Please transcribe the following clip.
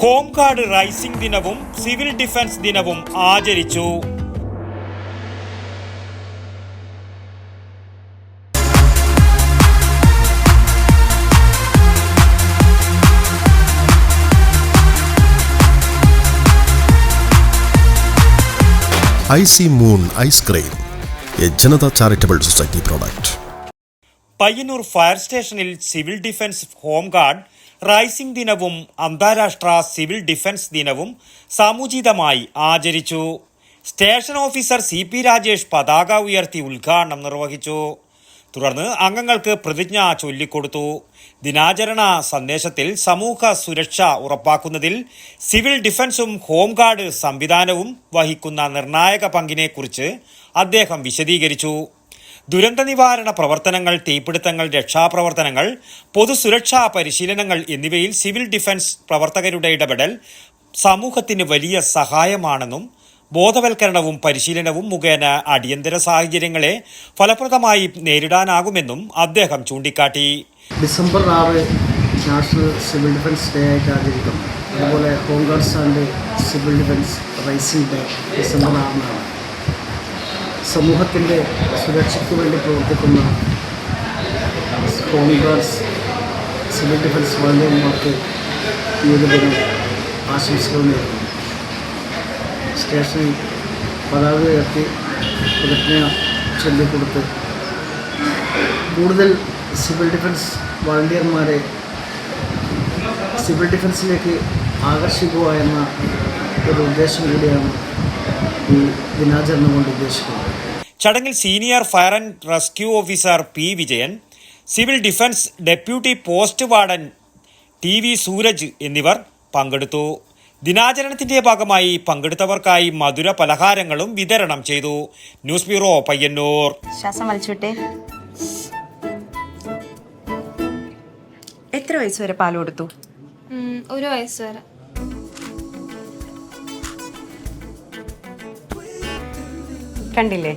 Home guard raising ദിനവും civil defence ദിനവും ആചരിച്ചു. I C Moon ice cream a Janata charitable society product. Payyanur fire സ്റ്റേഷനിൽ civil defence home guard raising ദിനവും അന്താരാഷ്ട്ര civil defence ദിനവും സമുചിതമായി ആചരിച്ചു. Station officer C P Rajesh പതാക ഉയർത്തി ഉദ്ഘാടനം നിർവഹിച്ചു. തുടർന്ന് അംഗങ്ങൾക്ക് പ്രതിജ്ഞ ചൊല്ലിക്കൊടുത്തു. ദിനാചരണ സന്ദേശത്തിൽ സമൂഹ സുരക്ഷ ഉറപ്പാക്കുന്നതിൽ സിവിൽ ഡിഫൻസും ഹോംഗാർഡ് സംവിധാനവും വഹിക്കുന്ന നിർണായക പങ്കിനെക്കുറിച്ച് അദ്ദേഹം വിശദീകരിച്ചു. ദുരന്ത നിവാരണ പ്രവർത്തനങ്ങൾ തീപിടുത്തങ്ങൾ രക്ഷാപ്രവർത്തനങ്ങൾ പൊതുസുരക്ഷാ പരിശീലനങ്ങൾ എന്നിവയിൽ സിവിൽ ഡിഫൻസ് പ്രവർത്തകരുടെ ഇടപെടൽ സമൂഹത്തിന് വലിയ സഹായമാണെന്നും ബോധവൽക്കരണവും പരിശീലനവും മുഖേന അടിയന്തര സാഹചര്യങ്ങളെ ഫലപ്രദമായി നേരിടാനാകുമെന്നും അദ്ദേഹം ചൂണ്ടിക്കാട്ടി. ഡിസംബർ ആറ് നാഷണൽ സിവിൽ ഡിഫൻസ് ഡേ ആയിട്ട് ആചരിക്കും. അതുപോലെ home guards and civil defence raising day December ആറിനാണ്. സമൂഹത്തിന്റെ സുരക്ഷയ്ക്ക് വേണ്ടി പ്രവർത്തിക്കുന്ന ഹോം ഗാർഡ്സ് സിവിൽ ഡിഫൻസ് വോളണ്ടിയർമാർക്ക് ഈ ഒരു ദിനം ആശംസകൾ നേരുന്നു. സ്റ്റേഷനിൽ പതാക ഉയർത്തി പ്രതിജ്ഞ ചൊല്ലിക്കൊടുത്ത് കൂടുതൽ സിവിൽ ഡിഫൻസ് വളണ്ടിയർമാരെ സിവിൽ ഡിഫൻസിലേക്ക് ആകർഷിക്കുക എന്ന ഒരു ഉദ്ദേശം കൂടിയാണ് ഈ ദിനാചരണം കൊണ്ട് ഉദ്ദേശിക്കുന്നത്. ചടങ്ങിൽ senior fire and rescue officer P Vijayan civil defence deputy post warden T V Sooraj എന്നിവർ പങ്കെടുത്തു. ദിനാചരണത്തിന്റെ ഭാഗമായി പങ്കെടുത്തവർക്കായി മധുര പലഹാരങ്ങളും വിതരണം ചെയ്തു. News bureau Payyanur. ശ്വാസം വലിച്ചുവിട്ടെ. എത്ര വയസ്സ് വരെ പാൽ കൊടുത്തു? ഒരു വയസ്സ് വരെ. കണ്ടില്ലേ?